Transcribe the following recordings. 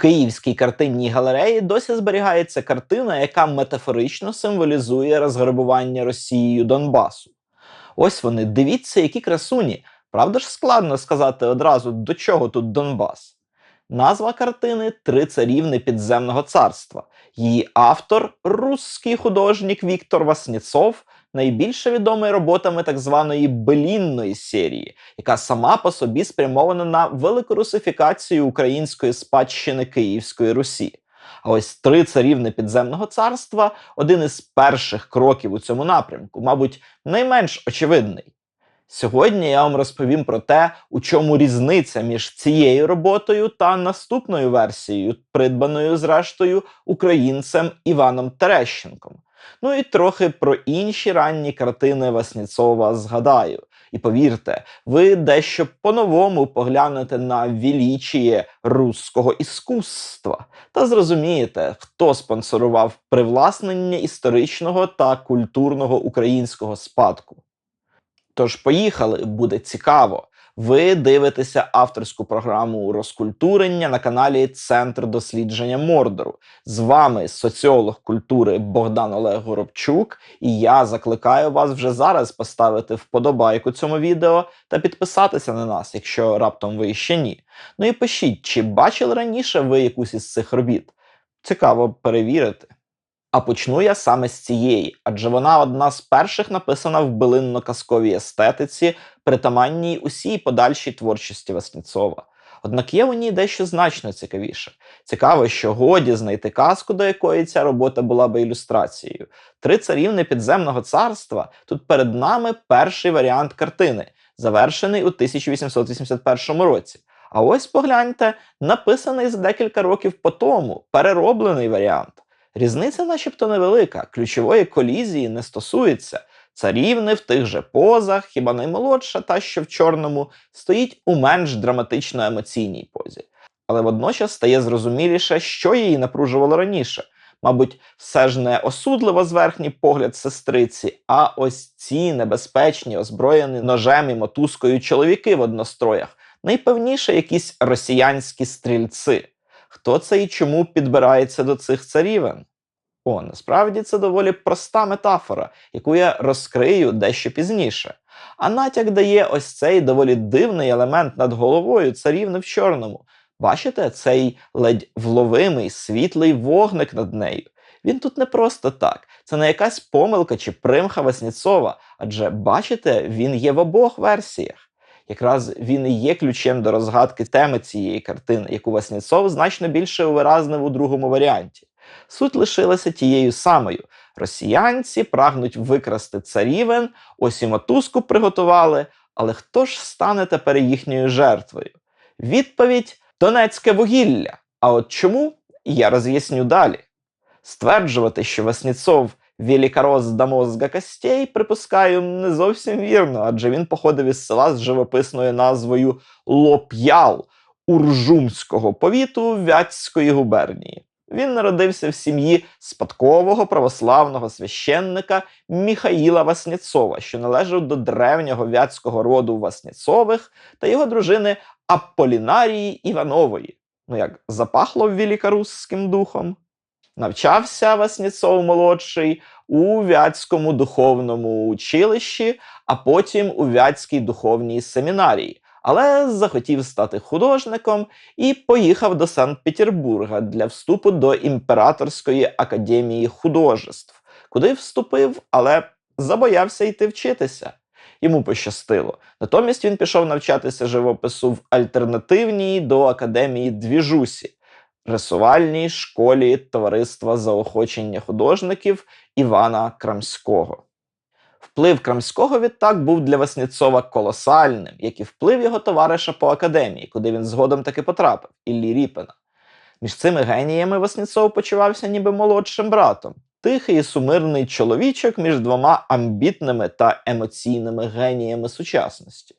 Київській картинній галереї досі зберігається картина, яка метафорично символізує розграбування Росією Донбасу. Ось вони, дивіться, які красуні. Правда ж складно сказати одразу, до чого тут Донбас. Назва картини Три царівни підземного царства. Її автор русський художник Віктор Васніцов, найбільше відомий роботами так званої белінної серії, яка сама по собі спрямована на велику русифікацію української спадщини Київської Русі. А ось три царівни підземного царства один із перших кроків у цьому напрямку, мабуть, найменш очевидний. Сьогодні я вам розповім про те, у чому різниця між цією роботою та наступною версією, придбаною зрештою українцем Іваном Терещенком. Ну і трохи про інші ранні картини Васніцова згадаю. І повірте, ви дещо по-новому поглянете на величіє руського іскусства та зрозумієте, хто спонсорував привласнення історичного та культурного українського спадку. Тож поїхали, буде цікаво. Ви дивитеся авторську програму розкультурення на каналі Центр дослідження Мордору. З вами соціолог культури Богдан Олег Горобчук, і я закликаю вас вже зараз поставити вподобайку цьому відео та підписатися на нас, якщо раптом ви ще ні. Ну і пишіть, чи бачили раніше ви якусь із цих робіт? Цікаво перевірити. А почну я саме з цієї, адже вона одна з перших написана в билинно-казковій естетиці, притаманній усій подальшій творчості Васніцова. Однак є у ній дещо значно цікавіше. Цікаво, що годі знайти казку, до якої ця робота була би ілюстрацією. Три царівни підземного царства тут перед нами перший варіант картини, завершений у 1881 році. А ось погляньте, написаний за декілька років по тому, перероблений варіант. Різниця, начебто, невелика, ключової колізії не стосується. Царівни в тих же позах, хіба наймолодша, та що в чорному, стоїть у менш драматично емоційній позі. Але водночас стає зрозуміліше, що її напружувало раніше. Мабуть, все ж не осудливо зверхній погляд сестриці, а ось ці небезпечні, озброєні ножем і мотузкою чоловіки в одностроях, найпевніше якісь росіянські стрільці. Хто це і чому підбирається до цих царівен? О, насправді це доволі проста метафора, яку я розкрию дещо пізніше. А натяк дає ось цей доволі дивний елемент над головою царівни в чорному. Бачите, цей ледь вловимий світлий вогник над нею. Він тут не просто так, це не якась помилка чи примха Васніцова, адже бачите, він є в обох версіях. Якраз він і є ключем до розгадки теми цієї картини, яку Васніцов значно більше увиразнив у другому варіанті. Суть лишилася тією самою: росіянці прагнуть викрасти царівен, ось і мотузку приготували. Але хто ж стане тепер їхньою жертвою? Відповідь Донецьке вугілля. А от чому я роз'ясню далі. Стверджувати, що Васніцов Великорос до мозга костей, припускаю, не зовсім вірно, адже він походив із села з живописною назвою Лоп'ял Уржумського повіту Вятської губернії. Він народився в сім'ї спадкового православного священника Міхаїла Васніцова, що належав до древнього вятського роду Васніцових та його дружини Аполінарії Іванової. Ну як запахло великорусським духом. Навчався Васніцов молодший у Вятському духовному училищі, а потім у Вятській духовній семінарії, але захотів стати художником і поїхав до Санкт-Петербурга для вступу до Імператорської академії художеств, куди вступив, але забоявся йти вчитися. Йому пощастило. Натомість він пішов навчатися живопису в альтернативній до академії Двіжусі рисувальній школі товариства заохочення художників Івана Крамського. Вплив Крамського відтак був для Васніцова колосальним, як і вплив його товариша по академії, куди він згодом таки потрапив, Іллі Ріпена. Між цими геніями Васніцов почувався ніби молодшим братом, тихий і сумирний чоловічок між двома амбітними та емоційними геніями сучасності.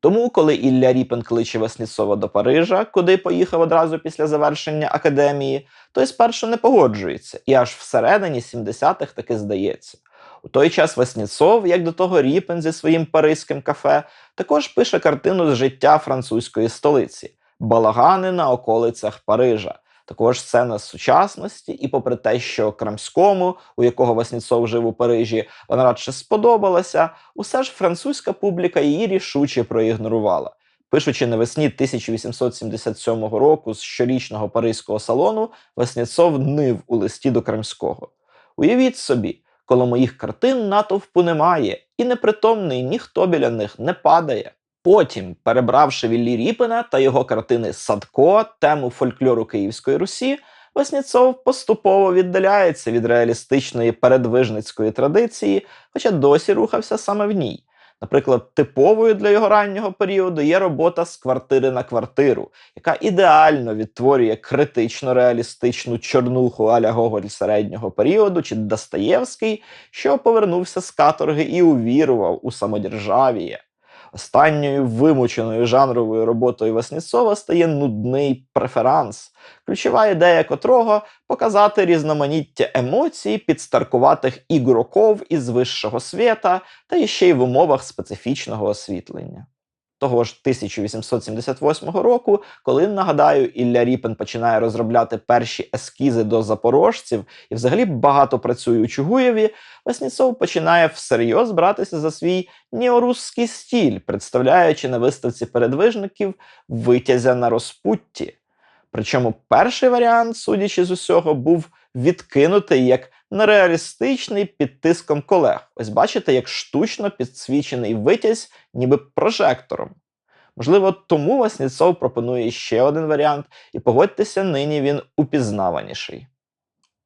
Тому, коли Ілля Ріпен кличе Васніцова до Парижа, куди поїхав одразу після завершення академії, той спершу не погоджується, і аж всередині 70-х таки здається. У той час Васніцов, як до того Ріпен зі своїм паризьким кафе, також пише картину з життя французької столиці. балагани на околицях Парижа. Також сцена з сучасності, і попри те, що Крамському, у якого Васнецов жив у Парижі, вона радше сподобалася, усе ж французька публіка її рішуче проігнорувала. Пишучи навесні 1877 року з щорічного паризького салону, Васнецов нив у листі до Крамського. Уявіть собі, коло моїх картин натовпу немає, і непритомний ніхто біля них не падає. Потім, перебравши Віллі Ріпина та його картини Садко, тему фольклору Київської Русі, Васнєцов поступово віддаляється від реалістичної передвижницької традиції, хоча досі рухався саме в ній. Наприклад, типовою для його раннього періоду є робота з квартири на квартиру, яка ідеально відтворює критично реалістичну чорнуху аля Гоголь середнього періоду чи Достоєвський, що повернувся з каторги і увірував у самодержавіє. Останньою вимученою жанровою роботою Васнєцова стає нудний преферанс, ключова ідея котрого показати різноманіття емоцій підстаркуватих ігроков із вищого світа та ще й в умовах специфічного освітлення. Того ж 1878 року, коли нагадаю, Ілля Ріпен починає розробляти перші ескізи до запорожців і взагалі багато працює у Чугуєві, Васніцов починає всерйоз братися за свій неорусський стіль, представляючи на виставці передвижників витязя на розпутті. Причому перший варіант, судячи з усього, був відкинутий як нереалістичний під тиском колег. Ось бачите, як штучно підсвічений витязь, ніби прожектором. Можливо, тому Васніцов пропонує ще один варіант, і погодьтеся, нині він упізнаваніший.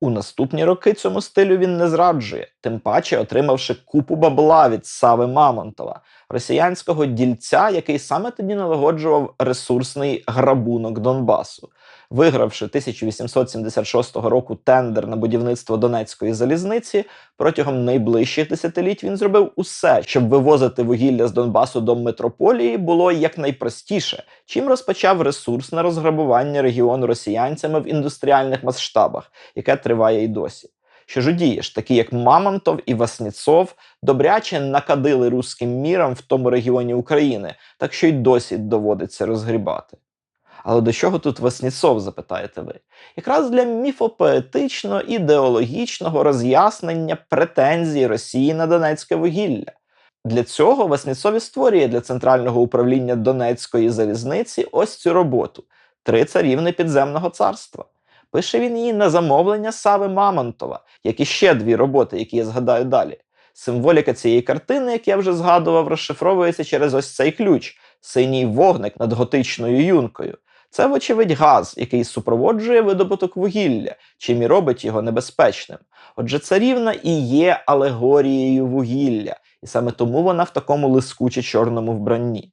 У наступні роки цьому стилю він не зраджує, тим паче отримавши купу бабла від Сави Мамонтова, росіянського дільця, який саме тоді налагоджував ресурсний грабунок Донбасу. Вигравши 1876 року тендер на будівництво Донецької залізниці, протягом найближчих десятиліть він зробив усе, щоб вивозити вугілля з Донбасу до метрополії було якнайпростіше, чим розпочав ресурсне розграбування регіону росіянцями в індустріальних масштабах, яке триває й досі. Що ж удієш, такі як Мамонтов і Васніцов, добряче накадили руським мірам в тому регіоні України, так що й досі доводиться розгрібати. Але до чого тут Васніцов, запитаєте ви? Якраз для міфопоетично-ідеологічного роз'яснення претензій Росії на Донецьке вугілля. Для цього Васніцов і створює для центрального управління Донецької залізниці ось цю роботу Три царівни підземного царства. Пише він її на замовлення Сави Мамонтова, як і ще дві роботи, які я згадаю далі. Символіка цієї картини, як я вже згадував, розшифровується через ось цей ключ синій вогник над готичною юнкою. Це, вочевидь, газ, який супроводжує видобуток вугілля, чим і робить його небезпечним. Отже, царівна і є алегорією вугілля, і саме тому вона в такому лискуче чорному вбранні.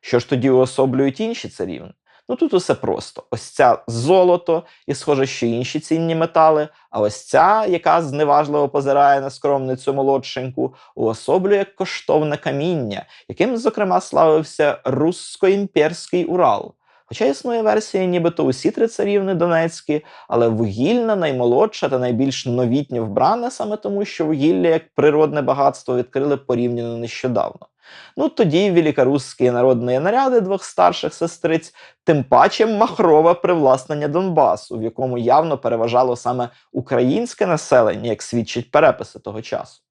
Що ж тоді уособлюють інші царівни? Ну тут усе просто: ось ця золото, і, схоже, що інші цінні метали. А ось ця, яка зневажливо позирає на скромницю молодшеньку, уособлює коштовне каміння, яким, зокрема, славився русско-імперський Урал. Хоча існує версія, нібито усі три царівни Донецькі, але вугільна наймолодша та найбільш новітньо вбрана саме тому, що вугілля як природне багатство відкрили порівняно нещодавно. Ну тоді великорусські народні наряди двох старших сестриць, тим паче махрове привласнення Донбасу, в якому явно переважало саме українське населення, як свідчать переписи того часу.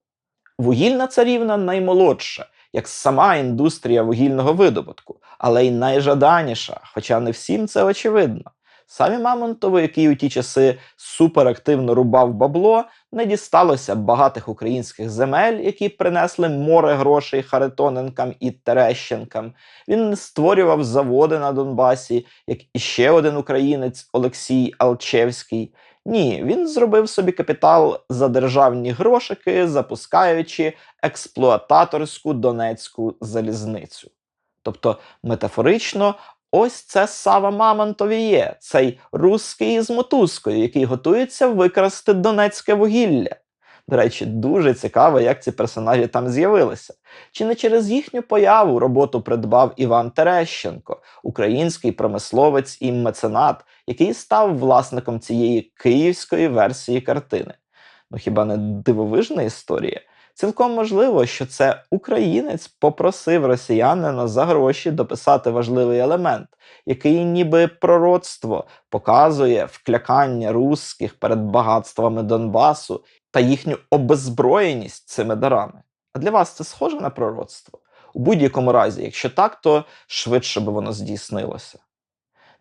Вугільна царівна наймолодша, як сама індустрія вугільного видобутку, але й найжаданіша, хоча не всім це очевидно. Самі Мамонтову, який у ті часи суперактивно рубав бабло, не дісталося багатих українських земель, які принесли море грошей Харитоненкам і Терещенкам. Він створював заводи на Донбасі, як іще один українець Олексій Алчевський. Ні, він зробив собі капітал за державні грошики, запускаючи експлуататорську донецьку залізницю. Тобто, метафорично, ось це Сава Мамонтові є, цей русський із мотузкою, який готується викрасти донецьке вугілля. До речі, дуже цікаво, як ці персонажі там з'явилися. Чи не через їхню появу роботу придбав Іван Терещенко, український промисловець і меценат, який став власником цієї київської версії картини? Ну хіба не дивовижна історія? Цілком можливо, що це українець попросив росіянина за гроші дописати важливий елемент, який ніби пророцтво показує вклякання русських перед багатствами Донбасу та їхню обеззброєність цими дарами. А для вас це схоже на пророцтво? У будь-якому разі, якщо так, то швидше би воно здійснилося.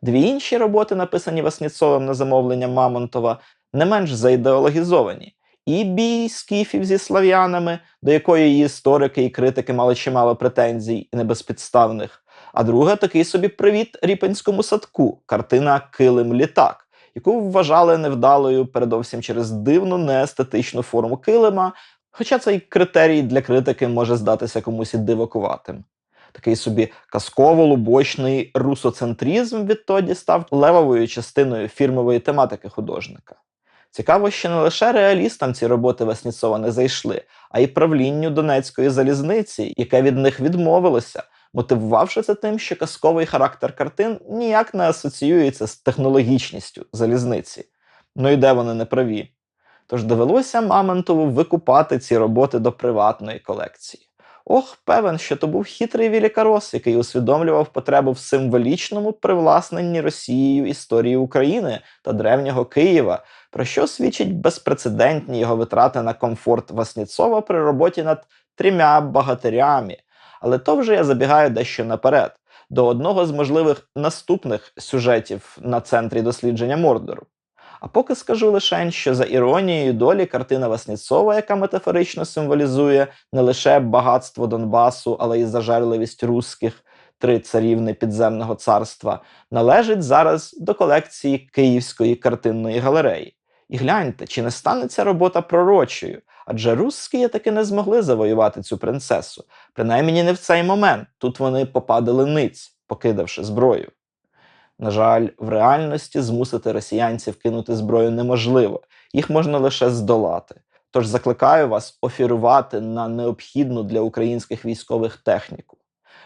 Дві інші роботи, написані Васніцовим на замовлення Мамонтова, не менш заідеологізовані. І бій скіфів зі слав'янами, до якої її історики і критики мали чимало претензій і небезпідставних. А друге такий собі привіт ріпенському садку, картина Килим літак, яку вважали невдалою передовсім через дивну неестетичну форму килима, хоча цей критерій для критики може здатися комусь і дивакуватим. Такий собі казково-лубочний русоцентризм відтоді став левовою частиною фірмової тематики художника. Цікаво, що не лише реалістам ці роботи Васніцова не зайшли, а й правлінню Донецької залізниці, яке від них відмовилося, мотивувавши це тим, що казковий характер картин ніяк не асоціюється з технологічністю залізниці. Ну і де вони не праві. Тож довелося Мамонтову викупати ці роботи до приватної колекції. Ох, певен, що то був хитрий Вілікарос, який усвідомлював потребу в символічному привласненні Росією історії України та древнього Києва, про що свідчить безпрецедентні його витрати на комфорт Васніцова при роботі над трьома багатирями. Але то вже я забігаю дещо наперед, до одного з можливих наступних сюжетів на центрі дослідження Мордору. А поки скажу лише, що за іронією долі картина Васніцова, яка метафорично символізує не лише багатство Донбасу, але й зажерливість русських три царівни підземного царства, належить зараз до колекції Київської картинної галереї. І гляньте, чи не стане ця робота пророчою? Адже русські таки не змогли завоювати цю принцесу, принаймні не в цей момент. Тут вони попадали ниць, покидавши зброю. На жаль, в реальності змусити росіянців кинути зброю неможливо, їх можна лише здолати. Тож закликаю вас офірувати на необхідну для українських військових техніку.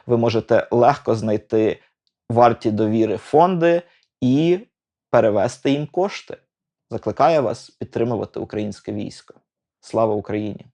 Ви можете легко знайти варті довіри фонди і перевести їм кошти. Закликаю вас підтримувати українське військо. Слава Україні!